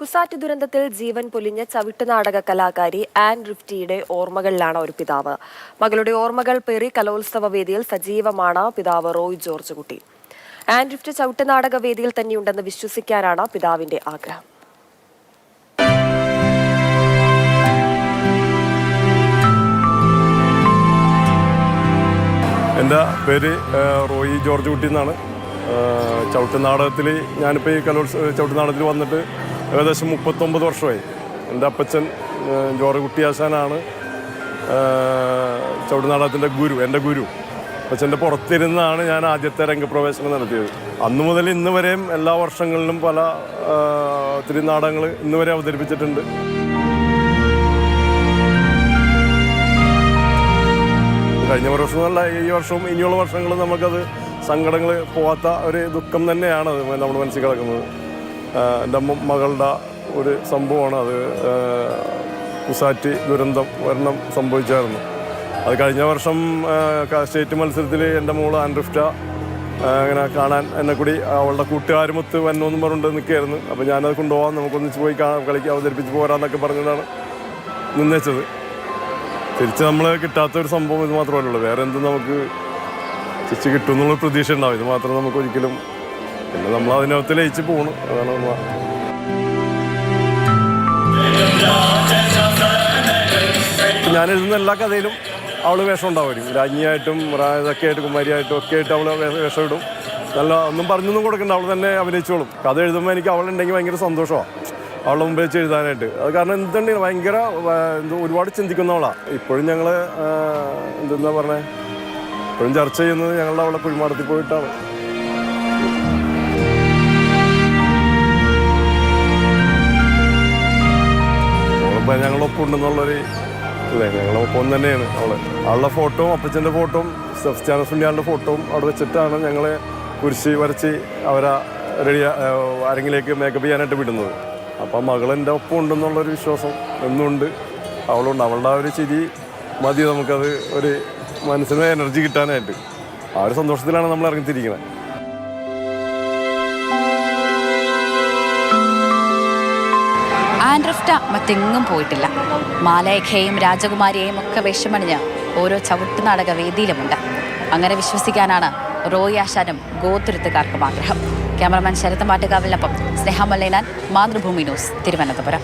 കുസാറ്റ് ദുരന്തത്തിൽ ജീവൻ പൊലിഞ്ഞ ചവിട്ട് നാടക കലാകാരി ആൻ റിഫ്റ്റിയുടെ ഓർമ്മകളിലാണ് ഒരു പിതാവ്. മകളുടെ ഓർമ്മകൾ പേറി കലോത്സവ വേദിയിൽ സജീവമാണ് പിതാവ് റോയ് ജോർജ് കുട്ടി. ആൻ റിഫ്റ്റ് ചവിട്ട് നാടക വേദിയിൽ തന്നെയുണ്ടെന്ന് വിശ്വസിക്കാനാണ് പിതാവിന്റെ ആഗ്രഹം. എന്റെ പേര്? റോയ് ജോർജ് കുട്ടി എന്നാണ്. ചവിട്ട് നാടകത്തിൽ ഞാനിപ്പോൾ ഈ കലോത്സവ ചവിട്ട് നാടകത്തിൽ വന്നിട്ട് ഏകദേശം മുപ്പത്തൊമ്പത് വർഷമായി. എന്റെ അപ്പച്ചൻ ജോറി കുട്ടിയാശാനാണ്. ചവിടുനാടകത്തിന്റെ ഗുരു എന്റെ ഗുരു. അപ്പച്ചന്റെ പുറത്തിരുന്നാണ് ഞാൻ ആദ്യത്തെ രംഗപ്രവേശനം നടത്തിയത്. അന്നു മുതൽ ഇന്ന് വരെയും എല്ലാ വർഷങ്ങളിലും പല ഒത്തിരി നാടകങ്ങൾ ഇന്ന് വരെ അവതരിപ്പിച്ചിട്ടുണ്ട്. കഴിഞ്ഞ വർഷമല്ല ഈ വർഷവും ഇനിയുള്ള വർഷങ്ങളും നമുക്കത് സങ്കടങ്ങൾ പോവാത്ത ഒരു ദുഃഖം തന്നെയാണ് നമ്മൾ മനസ്സിൽ കിടക്കുന്നത്. എന്റെ മകളുടെ ഒരു സംഭവമാണ് അത്. കുസാറ്റി ദുരന്തം വരണം സംഭവിച്ചായിരുന്നു. അത് കഴിഞ്ഞ വർഷം സ്റ്റേറ്റ് മത്സരത്തിൽ എന്റെ മോൾ ആൻഡ്രിഫ്റ്റ അങ്ങനെ കാണാൻ എന്നെ കൂടി അവളുടെ കൂട്ടുകാരുമൊത്ത് വന്നോന്നും പറഞ്ഞുകൊണ്ട് നിൽക്കുകയായിരുന്നു. അപ്പോൾ ഞാനത് കൊണ്ടുപോകാം നമുക്കൊന്നിച്ച് പോയി കാ കളിക്ക് അവതരിപ്പിച്ച് പോരാന്നൊക്കെ പറഞ്ഞതാണ് നിന്നേച്ചത്. തിരിച്ച് നമ്മൾ കിട്ടാത്തൊരു സംഭവം ഇത് മാത്രമല്ല വേറെ എന്തും നമുക്ക് തിരിച്ച് കിട്ടും എന്നുള്ള പ്രതീക്ഷ ഉണ്ടാവും. ഇത് മാത്രം നമുക്ക് ഒരിക്കലും പിന്നെ നമ്മൾ അതിനകത്ത് ലയിച്ച് പോണു. അതാണ് നമ്മൾ ഞാൻ എഴുതുന്ന എല്ലാ കഥയിലും അവൾ വേഷം ഉണ്ടാവുമായിരിക്കും. രാജ്ഞിയായിട്ടും ഇതൊക്കെ ആയിട്ട് കുമാരിയായിട്ടും ഒക്കെ ആയിട്ട് അവൾ വേഷം ഇടും. നല്ല ഒന്നും പറഞ്ഞൊന്നും കൊടുക്കണ്ട. അവൾ തന്നെ അഭിനയിച്ചോളും. കഥ എഴുതുമ്പോൾ എനിക്ക് അവളുണ്ടെങ്കിൽ ഭയങ്കര സന്തോഷമാണ് അവളുടെ മുമ്പ് വെച്ച് എഴുതാനായിട്ട്. അത് കാരണം എന്തുണ്ട് ഭയങ്കര ഒരുപാട് ചിന്തിക്കുന്നവളാണ് ഇപ്പോഴും ഞങ്ങൾ എന്തെന്നാ പറഞ്ഞത് ഇപ്പോഴും ചർച്ച ചെയ്യുന്നത് ഞങ്ങളുടെ അവളെ കുഴിമാടത്തിൽ പോയിട്ടാണ്. അവളിപ്പോൾ ഞങ്ങളൊപ്പം ഉണ്ടെന്നുള്ളൊരു ഒപ്പം തന്നെയാണ് അവൾ. അവളുടെ ഫോട്ടോ അപ്പച്ചന്റെ ഫോട്ടോ സെഫ്സ്റ്റാനസ് ഫുണ്ടിയാളുടെ ഫോട്ടോ അവിടെ വെച്ചിട്ടാണ് ഞങ്ങൾ കുരിശി വരച്ച് അവരെ റെഡി ആരെങ്കിലേക്ക് മേക്കപ്പ് ചെയ്യാനായിട്ട് വിടുന്നത്. അപ്പം മകൾ എന്റെ ഒപ്പം ഉണ്ടെന്നുള്ളൊരു വിശ്വാസം എന്നുണ്ട്. അവളുണ്ട്. അവളുടെ ആ ഒരു ചിരി മതി നമുക്കത് ഒരു മനസ്സിന് എനർജി കിട്ടാനായിട്ട്. ആ ഒരു സന്തോഷത്തിലാണ് നമ്മൾ ഇറങ്ങിത്തിരിക്കുന്നത് ആൻഡ്രിഫ്റ്റ മറ്റെങ്ങും പോയിട്ടില്ല. മാലേഖയെയും രാജകുമാരിയെയും ഒക്കെ വേഷമണിഞ്ഞ് ഓരോ ചവിട്ടുനാടക വേദിയിലുമുണ്ട്. അങ്ങനെ വിശ്വസിക്കാനാണ് റോയ് ആശാനും ഗോത്രത്തുകാർക്കും ആഗ്രഹം. ക്യാമറമാൻ ശരത് സ്നേഹമല്ലേനാൻ സ്നേഹ മാതൃഭൂമി ന്യൂസ് തിരുവനന്തപുരം.